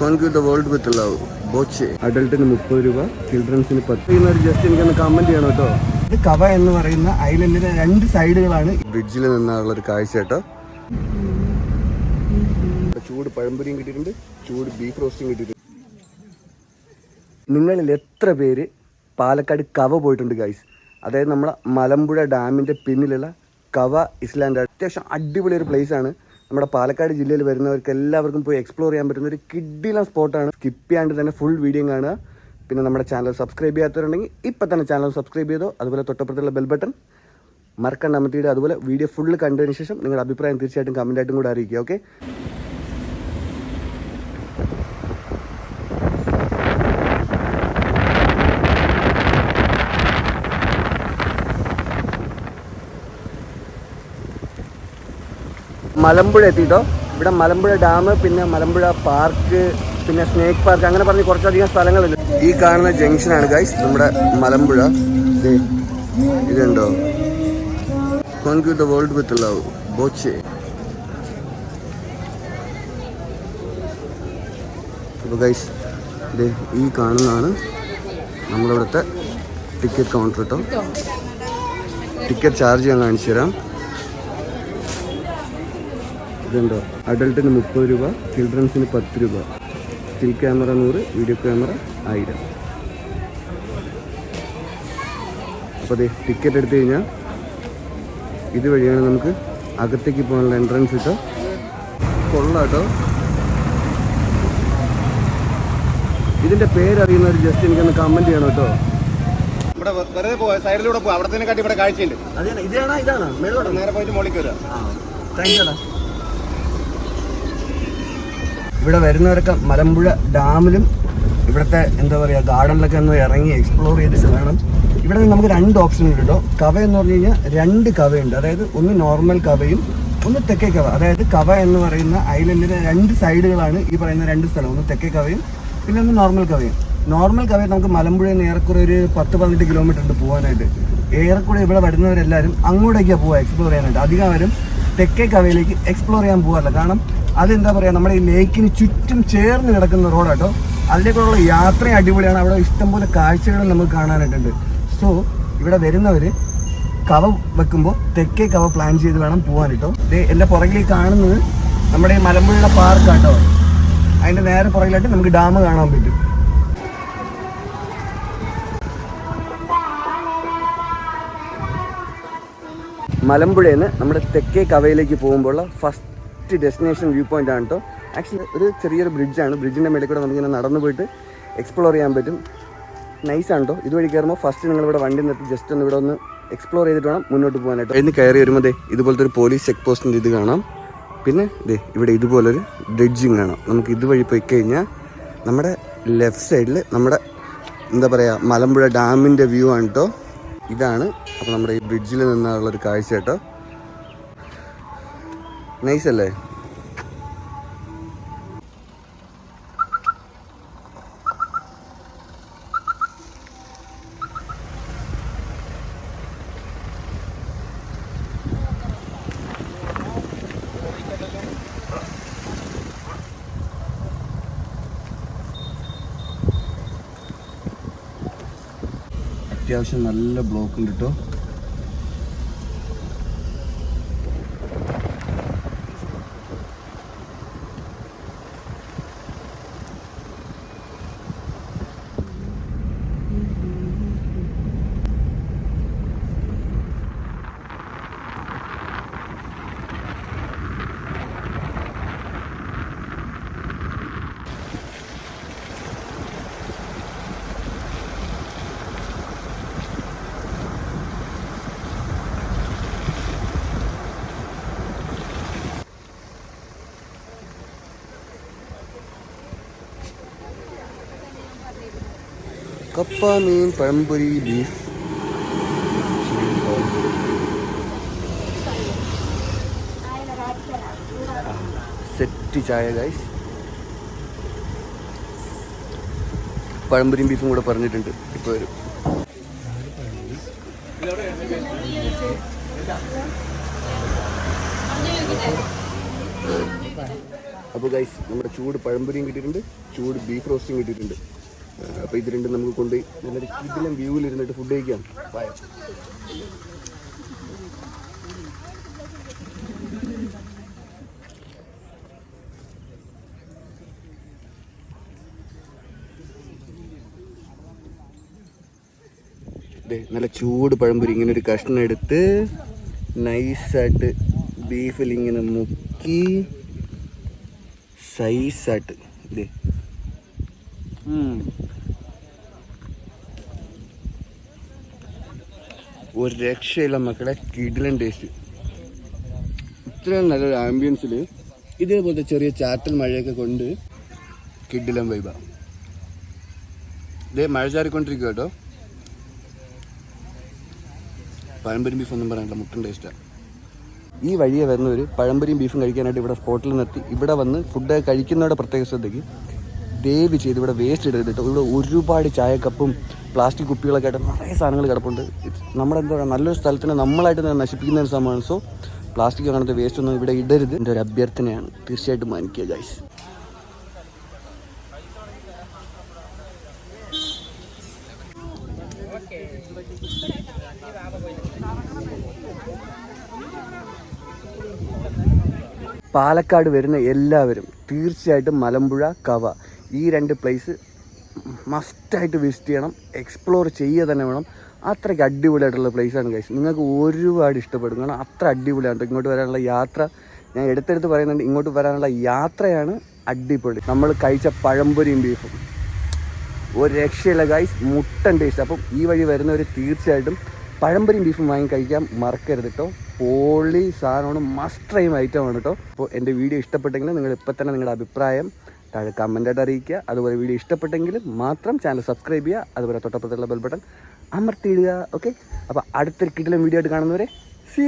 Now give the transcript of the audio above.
Conquer the world with love Boche അഡൽട്ടിന് മുപ്പത് രൂപ ചിൽഡ്രൻസിന് പത്ത്. ജസ്റ്റ് എനിക്കൊന്ന് കമന്റ് ചെയ്യണം കേട്ടോ ഇത് കവ എന്ന് പറയുന്ന ഐലൻഡിന്റെ രണ്ട് സൈഡുകളാണ് ബ്രിഡ്ജിൽ നിന്നുള്ള ഒരു കാഴ്ച കേട്ടോ. ചൂട് പഴംപൊരിയും കിട്ടിയിട്ടുണ്ട് ചൂട് ബീഫ് റോസ്റ്റും കിട്ടിയിട്ടുണ്ട്. നിങ്ങളിൽ എത്ര പേര് പാലക്കാട് കവ പോയിട്ടുണ്ട് ഗൈസ് അതായത് നമ്മളെ മലമ്പുഴ ഡാമിന്റെ പിന്നിലുള്ള കവ ഇസ്ലാൻഡ് അത്യാവശ്യം അടിപൊളി ഒരു പ്ലേസ് ആണ്. നമ്മുടെ പാലക്കാട് ജില്ലയിൽ വരുന്നവർക്ക് എല്ലാവർക്കും പോയി എക്സ്പ്ലോർ ചെയ്യാൻ പറ്റുന്ന ഒരു കിഡില സ്പോട്ടാണ് സ്കിപ്പ് ചെയ്യാണ്ട് തന്നെ ഫുൾ വീഡിയോ കാണുക. പിന്നെ നമ്മുടെ ചാനൽ സബ്സ്ക്രൈബ് ചെയ്യാത്തവരുണ്ടെങ്കിൽ ഇപ്പം തന്നെ ചാനൽ സബ്സ്ക്രൈബ് ചെയ്തോ. അതുപോലെ തൊട്ടപ്പുറത്തുള്ള ബെൽ ബട്ടൺ മറക്കണ്ട അമർത്തിയിട്ട് അതുപോലെ വീഡിയോ ഫുള്ള് കണ്ടതിന് ശേഷം നിങ്ങളുടെ അഭിപ്രായം തീർച്ചയായിട്ടും കമന്റായിട്ടും കൂടെ അറിയിക്കുക ഓക്കെ മലമ്പുഴ എത്തിയിട്ടോ ഇവിടെ മലമ്പുഴ ഡാം പിന്നെ മലമ്പുഴ പാർക്ക് പിന്നെ സ്നേക്ക് പാർക്ക് അങ്ങനെ പറഞ്ഞ് കുറച്ചധികം സ്ഥലങ്ങളുണ്ട്. ഈ കാണുന്ന ജംഗ്ഷനാണ് ഗൈസ് നമ്മുടെ മലമ്പുഴ. ഇതുണ്ടോ? Conquer the world with love Boche. അപ്പോൾ ഗൈസ് ദേ ഈ കാണുന്നതാണ് നമ്മളിവിടുത്തെ ടിക്കറ്റ് കൗണ്ടർ കേട്ടോ ടിക്കറ്റ് ചാർജ് ഞാൻ കാണിച്ചു തരാം. ഇതുണ്ടോ? അഡൽട്ടിന് മുപ്പത് രൂപ ചിൽഡ്രൻസിന് പത്ത് രൂപ. സ്റ്റിൽ ക്യാമറ നൂറ് വീഡിയോ ക്യാമറ ആയിരം. അപ്പോൾ അതെ ടിക്കറ്റ് എടുത്തു കഴിഞ്ഞാൽ ഇതുവഴിയാണ് നമുക്ക് അകത്തേക്ക് പോകാനുള്ള എൻട്രൻസ് കിട്ടോ കൊള്ളാട്ടോ. ഇതിന്റെ പേരറിയുന്നവർ ജസ്റ്റ് എനിക്കൊന്ന് കമന്റ് ചെയ്യണം കേട്ടോ ഇവിടെ വെറുതെ പോവാ സൈഡിലൂടെ പോവാ. അവിടെ തന്നെ കാട്ടി ഇവിടെ കാഴ്ചയുണ്ട്. ഇതാണ് ഇതാണ്? നേരെ പോയിട്ട് മോളിക്ക് വരിക ഇവിടെ വരുന്നവരൊക്കെ മലമ്പുഴ ഡാമിലും ഇവിടുത്തെ എന്താ പറയുക ഗാർഡനിലൊക്കെ ഒന്ന് ഇറങ്ങി എക്സ്പ്ലോർ ചെയ്തിട്ട് വേണം. ഇവിടെ നമുക്ക് രണ്ട് ഓപ്ഷൻ ഉണ്ട് കേട്ടോ കവ എന്ന് പറഞ്ഞു കഴിഞ്ഞാൽ രണ്ട് കവയുണ്ട്. അതായത് ഒന്ന് നോർമൽ കവയും ഒന്ന് തെക്കേ കവ. അതായത് കവ എന്ന് പറയുന്ന ഐലൻഡിലെ രണ്ട് സൈഡുകളാണ് ഈ പറയുന്ന രണ്ട് സ്ഥലം ഒന്ന് തെക്കേ കവയും പിന്നെ ഒന്ന് നോർമൽ കവയും. നോർമൽ കവ നമുക്ക് മലമ്പുഴയിൽ നിന്ന് ഏറെക്കുറെ ഒരു പത്ത് പതിനെട്ട് കിലോമീറ്റർ ഉണ്ട് പോകാനായിട്ട് ഏറെക്കുറെ ഇവിടെ വരുന്നവരെല്ലാവരും അങ്ങോട്ടേക്കാണ് പോവുക എക്സ്പ്ലോർ ചെയ്യാനായിട്ട്. അധികം വരും തെക്കേ കവയിലേക്ക് എക്സ്പ്ലോർ ചെയ്യാൻ പോകാറില്ല കാരണം അതെന്താ പറയുക നമ്മുടെ ഈ ലേക്കിന് ചുറ്റും ചേർന്ന് കിടക്കുന്ന റോഡാട്ടോ. അതിലേക്കുള്ള യാത്രയും അടിപൊളിയാണ്. അവിടെ ഇഷ്ടംപോലെ കാഴ്ചകൾ നമുക്ക് കാണാനായിട്ടുണ്ട്. സോ ഇവിടെ വരുന്നവർ കവ വെക്കുമ്പോൾ തെക്കേ കവ പ്ലാൻ ചെയ്ത് വേണം പോകാൻ കേട്ടോ ദേ എന്റെ പുറകിൽ കാണുന്നത് നമ്മുടെ ഈ മലമ്പുഴ പാർക്കാട്ടോ. അതിന്റെ നേരെ പുറകിലായിട്ട് നമുക്ക് ഡാം കാണാൻ പറ്റും. മലമ്പുഴയിൽ നിന്ന് നമ്മുടെ തെക്കേ കവയിലേക്ക് പോകുമ്പോഴുള്ള ഫസ്റ്റ് ഡെസ്റ്റിനേഷൻ വ്യൂ പോയിന്റ് ആണ് കേട്ടോ ആക്ച്വലി ഒരു ചെറിയൊരു ബ്രിഡ്ജാണ് ബ്രിഡ്ജിന്റെ മേളിൽ കൂടെ നമുക്കിങ്ങനെ നടന്നു പോയിട്ട് എക്സ്പ്ലോർ ചെയ്യാൻ പറ്റും. നൈസാണ് കേട്ടോ ഇതുവഴി കയറുമ്പോൾ ഫസ്റ്റ് നിങ്ങൾ ഇവിടെ വണ്ടി നിർത്തി ജസ്റ്റ് ഒന്ന് ഇവിടെ ഒന്ന് എക്സ്പ്ലോർ ചെയ്തിട്ട് വേണം മുന്നോട്ട് പോകാനായിട്ട് ഇന്ന് കയറി വരുമ്പോൾ ദേ ഇതുപോലത്തെ ഒരു പോലീസ് ചെക്ക് പോസ്റ്റിന്റെ ഇത് കാണാം. പിന്നെ ദേ ഇവിടെ ഇതുപോലൊരു ബ്രിഡ്ജിങ് കാണാം നമുക്ക് ഇതുവഴി പോയി കഴിഞ്ഞാൽ നമ്മുടെ ലെഫ്റ്റ് സൈഡിൽ നമ്മുടെ എന്താ പറയുക മലമ്പുഴ ഡാമിന്റെ വ്യൂ ആണ് കേട്ടോ ഇതാണ് അപ്പോൾ നമ്മുടെ ഈ ബ്രിഡ്ജിൽ നിന്നുള്ള ഒരു കാഴ്ച കേട്ടോ നൈസ് അത്യാവശ്യം നല്ല ബ്ലോക്ക് ഉണ്ട് കേട്ടോ കപ്പ മീൻ പഴംപൊരി ബീഫ്. സെറ്റ് ചായ ഗൈസ് പഴംപൊരിയും ബീഫും കൂടെ പറഞ്ഞിട്ടുണ്ട്. ഇപ്പോൾ വരും. അപ്പോൾ ഗൈസ് നമ്മുടെ ചൂട് പഴംപൊരിയും കിട്ടിയിട്ടുണ്ട്. ചൂട് ബീഫ് റോസ്റ്റും കിട്ടിയിട്ടുണ്ട്. അപ്പോൾ ഇത് രണ്ടും നമുക്ക് കൊണ്ടുപോയി നല്ലൊരു കിടിലം വ്യൂവിൽ ഇരുന്നിട്ട് ഫുഡ് കഴിക്കാം. ബൈ നല്ല ചൂട് പഴംപൊരി ഇങ്ങനെ ഒരു കഷ്ണം എടുത്ത് നൈസായിട്ട് ബീഫിൽ ഇങ്ങനെ മുക്കി സൈസായിട്ട് ഇതേ ഒരു രക്ഷയില്ല മക്കളെ കിടിലൻ ടേസ്റ്റ് ഇത്രയും നല്ലൊരു ആംബിയൻസിൽ ഇതേപോലത്തെ ചെറിയ ചാറ്റൽ മഴയൊക്കെ കൊണ്ട് കിടിലൻ വൈബ ഇതേ മഴ ചാറിക്കൊണ്ടിരിക്കുക കേട്ടോ പഴംപരി ബീഫ് ഒന്നും പറയാനില്ല മുട്ടൻ ടേസ്റ്റാണ് ഈ വഴിയെ വരുന്നവർ പഴംപരിയും ബീഫും കഴിക്കാനായിട്ട് ഇവിടെ സ്പോട്ടിൽ നിർത്തി ഇവിടെ വന്ന് ഫുഡ് കഴിക്കുന്നവരുടെ പ്രത്യേക ശ്രദ്ധയ്ക്ക് ദയവ് ചെയ്ത് ഇവിടെ വേസ്റ്റ് ഇടരുത് കേട്ടോ. ഇവിടെ ഒരുപാട് ചായക്കപ്പും പ്ലാസ്റ്റിക് കുപ്പികളൊക്കെ ആയിട്ട് നിറയെ സാധനങ്ങൾ കിടപ്പുണ്ട്. നമ്മുടെ എന്താ പറയുക നല്ലൊരു സ്ഥലത്തിനെ നമ്മളായിട്ട് തന്നെ നശിപ്പിക്കുന്ന ഒരു സംഭവമാണ്. സോ പ്ലാസ്റ്റിക് അങ്ങനത്തെ വേസ്റ്റ് ഒന്നും ഇവിടെ ഇടരുത്. എന്റെ ഒരു അഭ്യർത്ഥനയാണ്. തീർച്ചയായിട്ടും മാനിക്കുക ഗൈസ് പാലക്കാട് വരുന്ന എല്ലാവരും തീർച്ചയായിട്ടും മലമ്പുഴ കവ. ഈ രണ്ട് പ്ലേസ് മസ്റ്റായിട്ട് വിസിറ്റ് ചെയ്യണം എക്സ്പ്ലോർ ചെയ്യുക തന്നെ വേണം. അത്രയ്ക്ക് അടിപൊളിയായിട്ടുള്ള പ്ലേസാണ് ഗൈസ് നിങ്ങൾക്ക് ഒരുപാട് ഇഷ്ടപ്പെടും. കാരണം അത്ര അടിപൊളിയാണ് ഇങ്ങോട്ട് വരാനുള്ള യാത്ര. ഞാൻ എടുത്തെടുത്ത് പറയുന്നുണ്ട് ഇങ്ങോട്ട് വരാനുള്ള യാത്രയാണ് അടിപൊളി. നമ്മൾ കഴിച്ച പഴംപൊരിയും ബീഫും ഒരു രക്ഷയില്ല ഗൈസ് മുട്ടൻ ടേസ്റ്റ് അപ്പം ഈ വഴി വരുന്നവർ തീർച്ചയായിട്ടും പഴംപൊരിയും ബീഫും വാങ്ങി കഴിക്കാൻ മറക്കരുത് കേട്ടോ. പോളി സാധനമാണ് മസ്റ്റ് ട്രൈം ഐറ്റമാണ് കേട്ടോ. അപ്പോൾ എന്റെ വീഡിയോ ഇഷ്ടപ്പെട്ടെങ്കിൽ നിങ്ങൾ ഇപ്പം തന്നെ നിങ്ങളുടെ അഭിപ്രായം താഴെ കമന്റായിട്ട് അറിയിക്കുക. അതുപോലെ വീഡിയോ ഇഷ്ടപ്പെട്ടെങ്കിൽ മാത്രം ചാനൽ സബ്സ്ക്രൈബ് ചെയ്യുക. അതുപോലെ തൊട്ടപ്പുറത്തുള്ള ബെൽ ബട്ടൺ അമർത്തിയിടുക. ഓക്കെ അപ്പോൾ അടുത്തൊരു കിട്ടിലും വീഡിയോ ആയിട്ട് കാണുന്നവരെ സീ